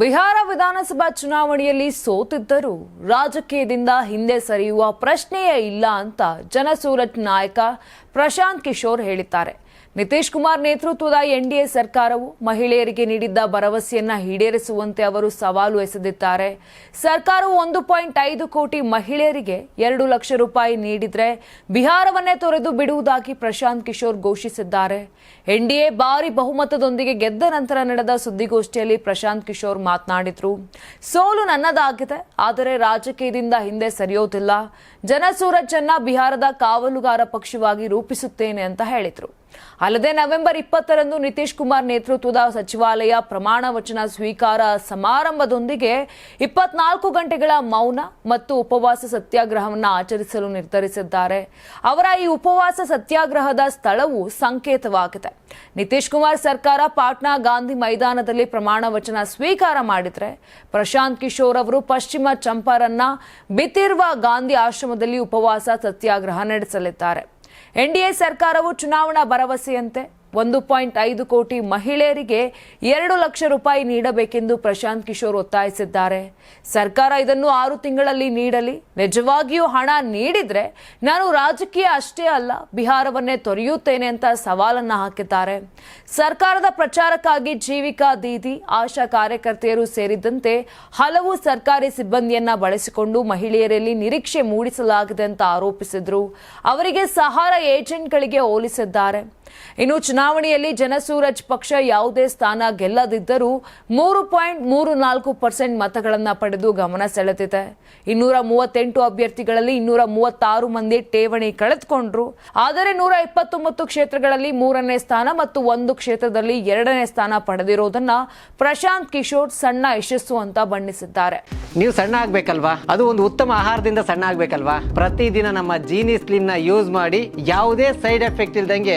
ಬಿಹಾರ ವಿಧಾನಸಭಾ ಚುನಾವಣೆಯಲ್ಲಿ ಸೋತಿದ್ದರೂ ರಾಜಕೀಯದಿಂದ ಹಿಂದೆ ಸರಿಯುವ ಪ್ರಶ್ನೆಯೇ ಇಲ್ಲ ಅಂತ ಜನಸೂರತ್ ನಾಯಕ ಪ್ರಶಾಂತ್ ಕಿಶೋರ್ ಹೇಳಿದ್ದಾರೆ. ನಿತೀಶ್ ಕುಮಾರ್ ನೇತೃತ್ವದ ಎನ್ಡಿಎ ಸರ್ಕಾರವು ಮಹಿಳೆಯರಿಗೆ ನೀಡಿದ್ದ ಭರವಸೆಯನ್ನ ಈಡೇರಿಸುವಂತೆ ಅವರು ಸವಾಲು ಎಸೆದಿದ್ದಾರೆ. ಸರ್ಕಾರವು ಒಂದು ಪಾಯಿಂಟ್ ಐದು ಕೋಟಿ ಮಹಿಳೆಯರಿಗೆ ಎರಡು ಲಕ್ಷ ರೂಪಾಯಿ ನೀಡಿದ್ರೆ ಬಿಹಾರವನ್ನೇ ತೊರೆದು ಬಿಡುವುದಾಗಿ ಪ್ರಶಾಂತ್ ಕಿಶೋರ್ ಘೋಷಿಸಿದ್ದಾರೆ. ಎನ್ಡಿಎ ಭಾರಿ ಬಹುಮತದೊಂದಿಗೆ ಗೆದ್ದ ನಂತರ ನಡೆದ ಸುದ್ದಿಗೋಷ್ಠಿಯಲ್ಲಿ ಪ್ರಶಾಂತ್ ಕಿಶೋರ್ ಮಾತನಾಡಿದ್ರು. ಸೋಲು ನನ್ನದಾಗಿದೆ, ಆದರೆ ರಾಜಕೀಯದಿಂದ ಹಿಂದೆ ಸರಿಯೋದಿಲ್ಲ. ಜನಸೂರಜನ್ನ ಬಿಹಾರದ ಕಾವಲುಗಾರ ಪಕ್ಷವಾಗಿ ರೂಪಿಸುತ್ತೇನೆ ಅಂತ ಹೇಳಿದ್ರು. ಅಲ್ಲದೆ ನವೆಂಬರ್ ಇಪ್ಪತ್ತರಂದು ನಿತೀಶ್ ಕುಮಾರ್ ನೇತೃತ್ವದ ಸಚಿವಾಲಯ ಪ್ರಮಾಣ ವಚನ ಸ್ವೀಕಾರ ಸಮಾರಂಭದೊಂದಿಗೆ ಇಪ್ಪತ್ನಾಲ್ಕು ಗಂಟೆಗಳ ಮೌನ ಮತ್ತು ಉಪವಾಸ ಸತ್ಯಾಗ್ರಹವನ್ನು ಆಚರಿಸಲು ನಿರ್ಧರಿಸಿದ್ದಾರೆ. ಅವರ ಈ ಉಪವಾಸ ಸತ್ಯಾಗ್ರಹದ ಸ್ಥಳವು ಸಂಕೇತವಾಗಿದೆ. ನಿತೀಶ್ ಕುಮಾರ್ ಸರ್ಕಾರ ಪಾಟ್ನಾ ಗಾಂಧಿ ಮೈದಾನದಲ್ಲಿ ಪ್ರಮಾಣ ವಚನ ಸ್ವೀಕಾರ ಮಾಡಿದರೆ ಪ್ರಶಾಂತ್ ಕಿಶೋರ್ ಅವರು ಪಶ್ಚಿಮ ಚಂಪಾರನ್ನ ಬಿತ್ತಿರುವ ಗಾಂಧಿ ಆಶ್ರಮದಲ್ಲಿ ಉಪವಾಸ ಸತ್ಯಾಗ್ರಹ ನಡೆಸಲಿದ್ದಾರೆ. ಎನ್ಡಿಎ ಸರ್ಕಾರವು ಚುನಾವಣಾ ಭರವಸೆಯಂತೆ ಒಂದು ಪಾಯಿಂಟ್ ಐದು ಕೋಟಿ ಮಹಿಳೆಯರಿಗೆ ಎರಡು ಲಕ್ಷ ರೂಪಾಯಿ ನೀಡಬೇಕೆಂದು ಪ್ರಶಾಂತ್ ಕಿಶೋರ್ ಒತ್ತಾಯಿಸಿದ್ದಾರೆ. ಸರ್ಕಾರ ಇದನ್ನು ಆರು ತಿಂಗಳಲ್ಲಿ ನೀಡಲಿ. ನಿಜವಾಗಿಯೂ ಹಣ ನೀಡಿದ್ರೆ ನಾನು ರಾಜಕೀಯ ಅಷ್ಟೇ ಅಲ್ಲ, ಬಿಹಾರವನ್ನೇ ತೊರೆಯುತ್ತೇನೆ ಅಂತ ಸವಾಲನ್ನ ಹಾಕಿದ್ದಾರೆ. ಸರ್ಕಾರದ ಪ್ರಚಾರಕ್ಕಾಗಿ ಜೀವಿಕಾ ದೀದಿ, ಆಶಾ ಕಾರ್ಯಕರ್ತೆಯರು ಸೇರಿದಂತೆ ಹಲವು ಸರ್ಕಾರಿ ಸಿಬ್ಬಂದಿಯನ್ನ ಬಳಸಿಕೊಂಡು ಮಹಿಳೆಯರಲ್ಲಿ ನಿರೀಕ್ಷೆ ಮೂಡಿಸಲಾಗಿದೆ ಅಂತ ಆರೋಪಿಸಿದ್ರು. ಅವರಿಗೆ ಸಹಾರ ಏಜೆಂಟ್ಗಳಿಗೆ ಹೋಲಿಸಿದ್ದಾರೆ. ಇನ್ನು ಚುನಾವಣೆಯಲ್ಲಿ ಜನಸೂರಜ್ ಪಕ್ಷ ಯಾವುದೇ ಸ್ಥಾನ ಗೆಲ್ಲದಿದ್ದರೂ ಮೂರು ಪಾಯಿಂಟ್ ಮೂರು ನಾಲ್ಕು ಪರ್ಸೆಂಟ್ ಮತಗಳನ್ನ ಪಡೆದು ಗಮನ ಸೆಳೆದಿದೆ. ಇನ್ನೂರ ಮೂವತ್ತೆಂಟು ಅಭ್ಯರ್ಥಿಗಳಲ್ಲಿ ಇನ್ನೂರ ಮೂವತ್ತಾರು ಮಂದಿ ಠೇವಣಿ ಕಳೆದುಕೊಂಡ್ರು. ಆದರೆ ನೂರ ಇಪ್ಪತ್ತೊಂಬತ್ತು ಕ್ಷೇತ್ರಗಳಲ್ಲಿ ಮೂರನೇ ಸ್ಥಾನ ಮತ್ತು ಒಂದು ಕ್ಷೇತ್ರದಲ್ಲಿ ಎರಡನೇ ಸ್ಥಾನ ಪಡೆದಿರೋದನ್ನ ಪ್ರಶಾಂತ್ ಕಿಶೋರ್ ಸಣ್ಣ ಯಶಸ್ಸು ಅಂತ ಬಣ್ಣಿಸಿದ್ದಾರೆ. ನೀವು ಸಣ್ಣ ಆಗ್ಬೇಕಲ್ವಾ? ಅದು ಒಂದು ಉತ್ತಮ ಆಹಾರದಿಂದ ಸಣ್ಣ ಆಗ್ಬೇಕಲ್ವಾ? ಪ್ರತಿದಿನ ನಮ್ಮ ಜೀನಿ ಸ್ಲಿಮ್ನ ಯೂಸ್ ಮಾಡಿ ಯಾವುದೇ ಸೈಡ್ ಎಫೆಕ್ಟ್ ಇಲ್ದಂಗೆ